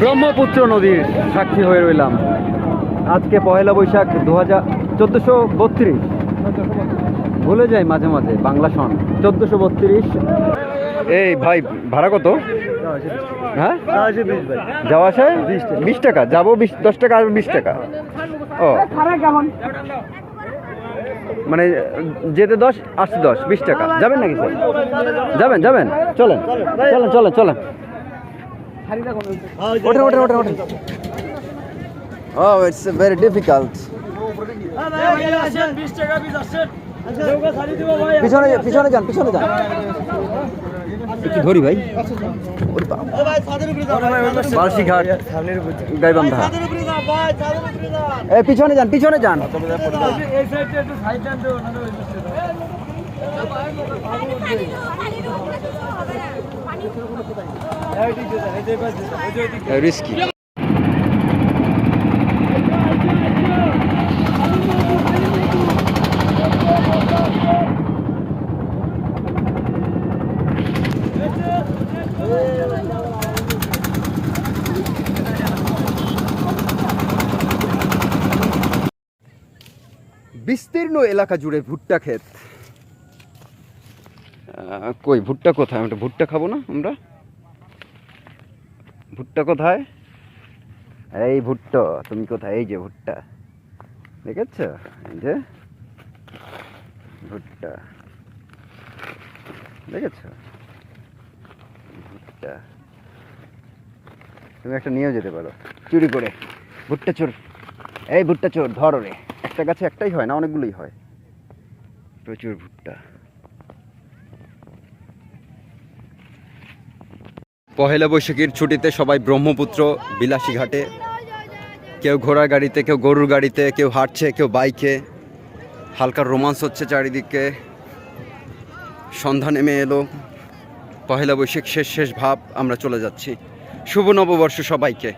ব্রহ্মপুত্র নদীর সাক্ষী হয়ে রইলাম। আজকে পহেলা বৈশাখ দু হাজার চোদ্দোশো বত্রিশ। ভুলে যাই মাঝে মাঝে, বাংলা সন চোদ্দোশো বত্রিশ। এই ভাই, ভাড়া কত? হ্যাঁ? যাওয়া আসায় বিশ টাকা। যাব বিশ, দশ টাকা আর বিশ টাকা। ও। মানে যেতে দশ, আসতে দশ, বিশ টাকা। যাবেন নাকি স্যার? যাবেন যাবেন। চলেন চলেন চলেন চলেন। ওঠেন ওঠেন ওঠেন ওঠেন। ও ইটস ভেরি ডিফিকাল্ট পিছনে পিছনে যান পিছনে যান। একটু ধরি ভাই। গাইবান্ধা। এই পিছনে যান পিছনে যান। রিস্কি। বিস্তীর্ণ এলাকা জুড়ে ভুট্টা ক্ষেত। কই, ভুট্টা কোথায়? আমরা ভুট্টা খাব না আমরা? ভুট্টা কোথায়? এই ভুট্টো, তুমি কোথায়? এই যে ভুট্টা। দেখেছ? এই যে ভুট্টা। দেখেছ? ভুট্টা। তুমি একটা নিয়েও যেতে পারো। চুরি করে। ভুট্টা চোর। এই ভুট্টা চোর, ধরো রে। একটা গাছে একটাই হয় না, অনেকগুলোই হয়। প্রচুর ভুট্টা। পহেলা বৈশাখীর ছুটিতে সবাই ব্রহ্মপুত্র বিলাসী ঘাটে কেউ ঘোড়ার গাড়িতে, কেউ গরুর গাড়িতে, কেউ হাঁটছে, কেউ বাইকে। হালকা রোমান্স হচ্ছে চারিদিকে। সন্ধ্যা নেমে এলো। পহেলা বৈশাখ শেষ শেষ ভাব, আমরা চলে যাচ্ছি। শুভ নববর্ষ সবাইকে।